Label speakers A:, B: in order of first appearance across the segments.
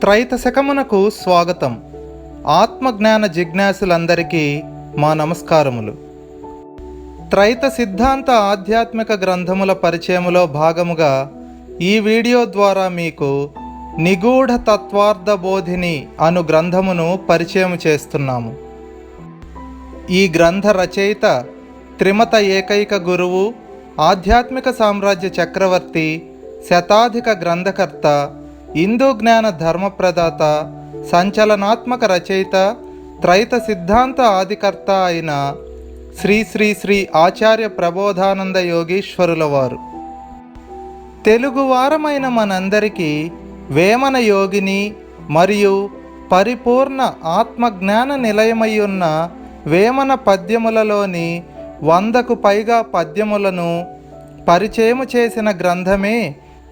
A: త్రైత శకమునకు స్వాగతం. ఆత్మజ్ఞాన జిజ్ఞాసులందరికీ మా నమస్కారములు. త్రైత సిద్ధాంత ఆధ్యాత్మిక గ్రంథముల పరిచయములో భాగముగా ఈ వీడియో ద్వారా మీకు నిగూఢ తత్వార్థ బోధిని అను గ్రంథమును పరిచయం చేస్తున్నాము. ఈ గ్రంథ రచయిత త్రిమత ఏకైక గురువు ఆధ్యాత్మిక సామ్రాజ్య చక్రవర్తి శతాధిక గ్రంథకర్త హిందూ జ్ఞాన ధర్మప్రదాత సంచలనాత్మక రచయిత త్రైత సిద్ధాంత ఆదికర్త అయిన శ్రీ శ్రీ శ్రీ ఆచార్య ప్రబోధానంద యోగీశ్వరుల వారు తెలుగువారమైన మనందరికీ వేమన యోగిని మరియు పరిపూర్ణ ఆత్మజ్ఞాన నిలయమయ్యున్న వేమన పద్యములలోని వందకు పైగా పద్యములను పరిచయము చేసిన గ్రంథమే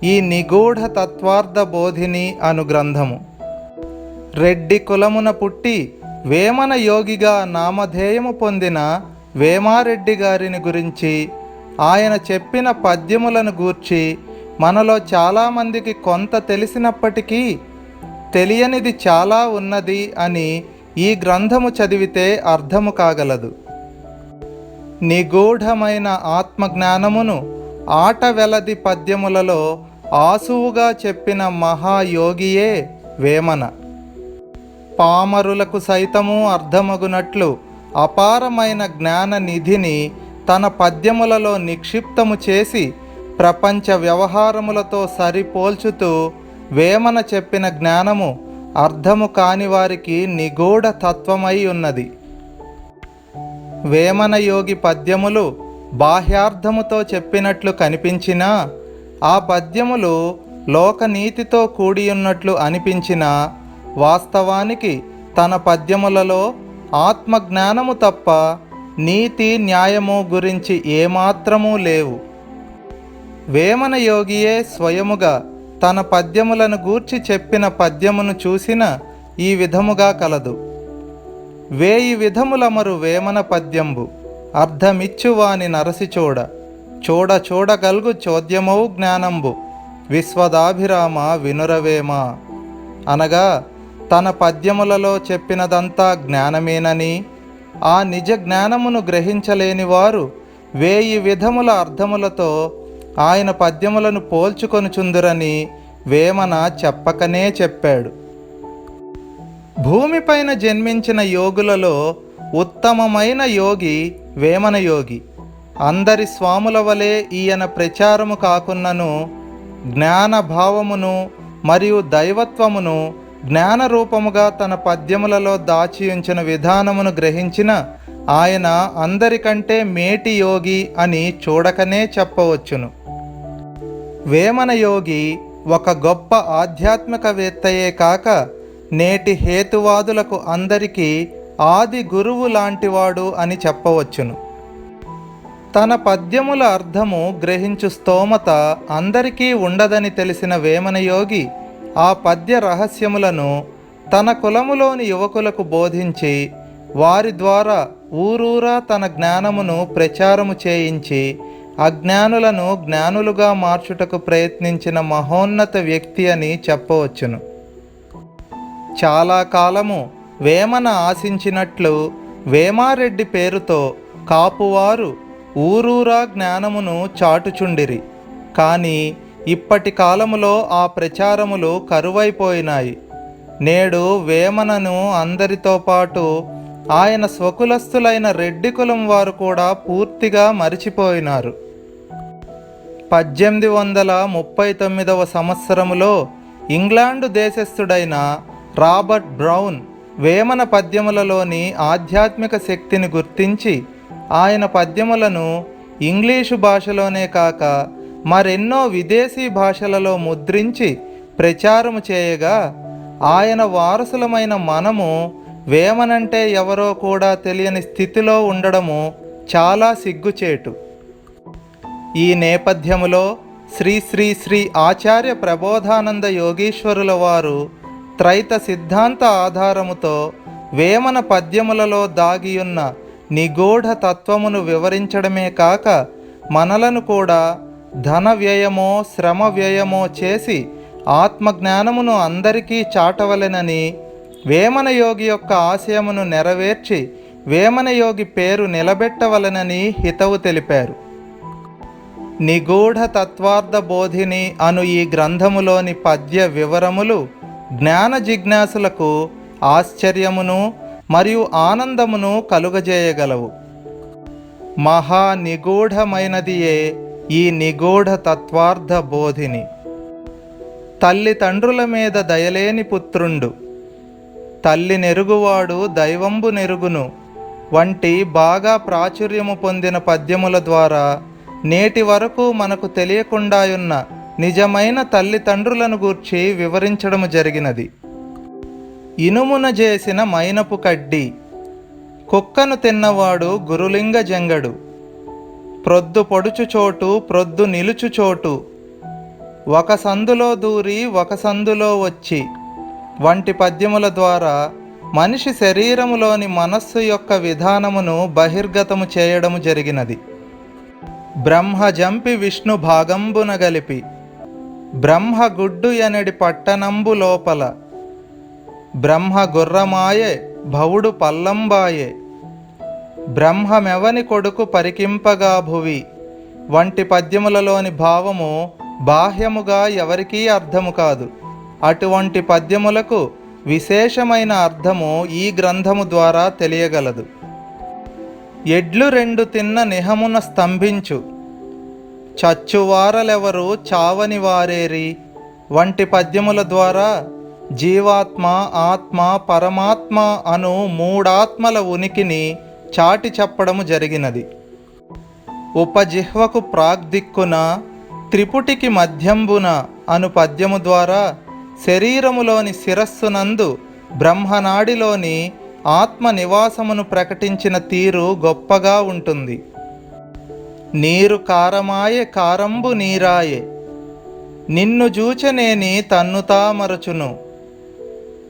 A: ఈ నిగూఢ తత్వార్థ బోధిని అను గ్రంథము. రెడ్డి కులమున పుట్టి వేమన యోగిగా నామధేయము పొందిన వేమారెడ్డి గారిని గురించి ఆయన చెప్పిన పద్యములను గూర్చి మనలో చాలామందికి కొంత తెలిసినప్పటికీ తెలియనిది చాలా ఉన్నది అని ఈ గ్రంథము చదివితే అర్థము కాగలదు. నిగూఢమైన ఆత్మజ్ఞానమును ఆట వెలది పద్యములలో ఆసువుగా చెప్పిన మహాయోగియే వేమన. పామరులకు సైతము అర్థమగునట్లు అపారమైన జ్ఞాన నిధిని తన పద్యములలో నిక్షిప్తము చేసి ప్రపంచ వ్యవహారములతో సరిపోల్చుతూ వేమన చెప్పిన జ్ఞానము అర్థము కాని వారికి నిగూఢ తత్వమై ఉన్నది. వేమన యోగి పద్యములు బాహ్యార్థముతో చెప్పినట్లు కనిపించినా ఆ పద్యములు లోకనీతితో కూడియున్నట్లు అనిపించినా వాస్తవానికి తన పద్యములలో ఆత్మజ్ఞానము తప్ప నీతి న్యాయము గురించి ఏమాత్రమూ లేవు. వేమన యోగియే స్వయముగా తన పద్యములను గూర్చి చెప్పిన పద్యమును చూసిన ఈ విధముగా కలదు. వేయి విధములమరు వేమన పద్యంబు. అర్థమిచ్చువాని నరసి చూడ చూడ చోద్యమౌ జ్ఞానంబు. విశ్వదాభిరామ వినురవేమ. అనగా తన పద్యములలో చెప్పినదంతా జ్ఞానమేనని ఆ నిజ జ్ఞానమును గ్రహించలేని వారు వేయి విధముల అర్థములతో ఆయన పద్యములను పోల్చుకొనుచుందురని వేమన చెప్పకనే చెప్పాడు. భూమిపైన జన్మించిన యోగులలో ఉత్తమమైన యోగి వేమన యోగి. అందరి స్వాముల వలె ఈయన ప్రచారము కాకున్నను జ్ఞాన భావమును మరియు దైవత్వమును జ్ఞాన రూపముగా తన పద్యములలో దాచి ఉంచిన విధానమును గ్రహించిన ఆయన అందరికంటే మేటి యోగి అని చూడకనే చెప్పవచ్చును. వేమన యోగి ఒక గొప్ప ఆధ్యాత్మికవేత్తయే కాక నేటి హేతువాదులకు అందరికీ ఆది గురువు లాంటివాడు అని చెప్పవచ్చును. తన పద్యముల అర్థము గ్రహించు స్తోమత అందరికీ ఉండదని తెలిసిన వేమనయోగి ఆ పద్య రహస్యములను తన కులములోని యువకులకు బోధించి వారి ద్వారా ఊరూరా తన జ్ఞానమును ప్రచారము చేయించి అజ్ఞానులను జ్ఞానులుగా మార్చుటకు ప్రయత్నించిన మహోన్నత వ్యక్తి అని చెప్పవచ్చును. చాలా కాలము వేమన ఆశించినట్లు వేమారెడ్డి పేరుతో కాపువారు ఊరూరా జ్ఞానమును చాటుచుండిరి. కానీ ఇప్పటి కాలములో ఆ ప్రచారములు కరువైపోయినాయి. నేడు వేమనను అందరితో పాటు ఆయన స్వకులస్థులైన రెడ్డి కులం వారు కూడా పూర్తిగా మరిచిపోయినారు. పద్దెనిమిది వందల ముప్పై తొమ్మిదవ సంవత్సరములో ఇంగ్లాండు దేశస్థుడైన రాబర్ట్ బ్రౌన్ వేమన పద్యములలోని ఆధ్యాత్మిక శక్తిని గుర్తించి ఆయన పద్యములను ఇంగ్లీషు భాషలోనే కాక మరెన్నో విదేశీ భాషలలో ముద్రించి ప్రచారము చేయగా ఆయన వారసులమైన మనము వేమనంటే ఎవరో కూడా తెలియని స్థితిలో ఉండడము చాలా సిగ్గుచేటు. ఈ నేపథ్యములో శ్రీ శ్రీ శ్రీ ఆచార్య ప్రబోధానంద యోగీశ్వరుల వారు త్రైత సిద్ధాంత ఆధారముతో వేమన పద్యములలో దాగియున్న నిగూఢ తత్వమును వివరించడమే కాక మనలను కూడా ధన వ్యయమో శ్రమ వ్యయమో చేసి ఆత్మజ్ఞానమును అందరికీ చాటవలెనని వేమనయోగి యొక్క ఆశయమును నెరవేర్చి వేమనయోగి పేరు నిలబెట్టవలెనని హితవు తెలిపారు. నిగూఢ తత్వార్థ బోధిని అను ఈ గ్రంథములోని పద్య వివరములు జ్ఞాన జిజ్ఞాసులకు ఆశ్చర్యమును మరియు ఆనందమును కలుగజేయగలవు. మహా నిగూఢమైనదియే ఈ నిగూఢ తత్వార్థ బోధిని. తల్లిదండ్రుల మీద దయలేని పుత్రుండు. తల్లి నెరుగువాడు దైవంబు నెరుగును. వంటి బాగా ప్రాచుర్యము పొందిన పద్యముల ద్వారా నేటి వరకు మనకు తెలియకుండాయున్న నిజమైన తల్లిదండ్రులను గూర్చి వివరించడము జరిగినది. ఇనుమున చేసిన మైనపు కడ్డి కుక్కను తిన్నవాడు గురులింగ జంగడు ప్రొద్దు పొడుచు చోటు ప్రొద్దు నిలుచు చోటు ఒక సందులో దూరి ఒక సందులో వచ్చి వంటి పద్యముల ద్వారా మనిషి శరీరములోని మనస్సు యొక్క విధానమును బహిర్గతము చేయడము జరిగినది. బ్రహ్మ జంపి విష్ణు భాగంబున గలిపి బ్రహ్మగుడ్డు ఎనడి పట్టణంబు లోపల. బ్రహ్మ గుర్రమాయే భవుడు పల్లంబాయే. బ్రహ్మమెవని కొడుకు పరికింపగా భువి. వంటి పద్యములలోని భావము బాహ్యముగా ఎవరికీ అర్థము కాదు. అటువంటి పద్యములకు విశేషమైన అర్థము ఈ గ్రంథము ద్వారా తెలియగలదు. ఎడ్లు రెండు తిన్న నిహమున స్తంభించు. చచ్చువారలెవరు చావని వారేరి వంటి పద్యముల ద్వారా జీవాత్మ ఆత్మ పరమాత్మ అను మూడాత్మల ఉనికిని చాటి చెప్పడము జరిగినది. ఉపజిహ్వకు ప్రాగ్దిక్కున త్రిపుటికి మధ్యంబున అను పద్యము ద్వారా శరీరములోని శిరస్సునందు బ్రహ్మనాడిలోని ఆత్మ నివాసమును ప్రకటించిన తీరు గొప్పగా ఉంటుంది. నీరు కారమాయే కారంబు నీరాయే. నిన్ను జూచనేని తన్నుతా మరచును.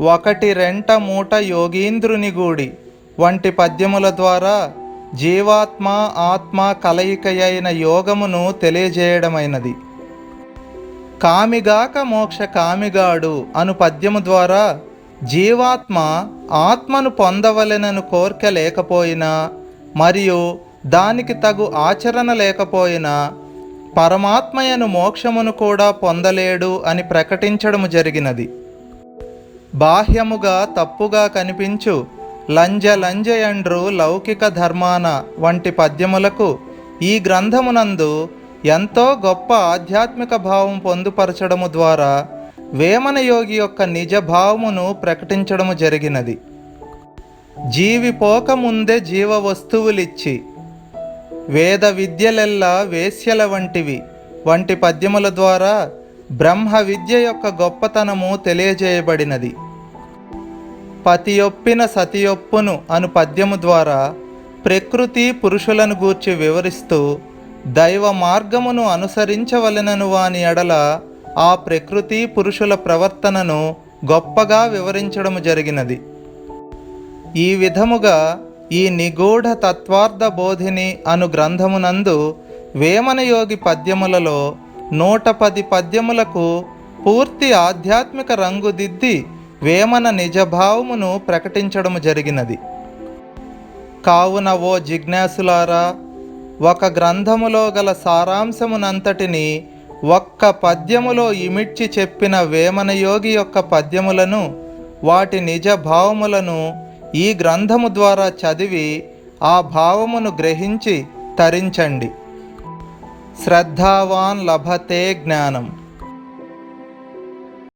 A: ఒకటి రెంట మూట యోగీంద్రుని గూడి. వంటి పద్యముల ద్వారా జీవాత్మ ఆత్మ కలయికయైన యోగమును తెలియజేయడమైనది. కామిగాక మోక్ష కామిగాడు అను పద్యము ద్వారా జీవాత్మ ఆత్మను పొందవలెనను కోర్కె లేకపోయినా మరియు దానికి తగు ఆచరణ లేకపోయినా పరమాత్మయను మోక్షమును కూడా పొందలేడు అని ప్రకటించడము జరిగినది. బాహ్యముగా తప్పుగా కనిపించు లంజ లంజయండ్రు లౌకిక ధర్మాన వంటి పద్యములకు ఈ గ్రంథమునందు ఎంతో గొప్ప ఆధ్యాత్మిక భావం పొందుపరచడము ద్వారా వేమన యోగి యొక్క నిజ భావమును ప్రకటించడము జరిగినది. జీవి పోక ముందే జీవ వస్తువులిచ్చి వేద విద్యలెల్లా వేశ్యల వంటివి. వంటి పద్యముల ద్వారా బ్రహ్మ విద్య యొక్క గొప్పతనము తెలియజేయబడినది. పతియొప్పిన సతియొప్పును అను పద్యము ద్వారా ప్రకృతి పురుషులను గూర్చి వివరిస్తూ దైవ మార్గమును అనుసరించవలెనను వాని ఎడల ఆ ప్రకృతి పురుషుల ప్రవర్తనను గొప్పగా వివరించడము జరిగినది. ఈ విధముగా ఈ నిగూఢ తత్వార్థ బోధిని అను గ్రంథమునందు వేమనయోగి పద్యములలో నూట పది పద్యములకు పూర్తి ఆధ్యాత్మిక రంగుదిద్ది వేమన నిజభావమును ప్రకటించడము జరిగినది. కావున ఓ జిజ్ఞాసులారా ఒక గ్రంథములో గల సారాంశమునంతటిని ఒక్క పద్యములో ఇమిడ్చి చెప్పిన వేమనయోగి యొక్క పద్యములను వాటి నిజ భావములను ఈ గ్రంథము ద్వారా చదివి ఆ భావమును గ్రహించి తరించండి. శ్రద్ధావాన్ లభతే జ్ఞానం.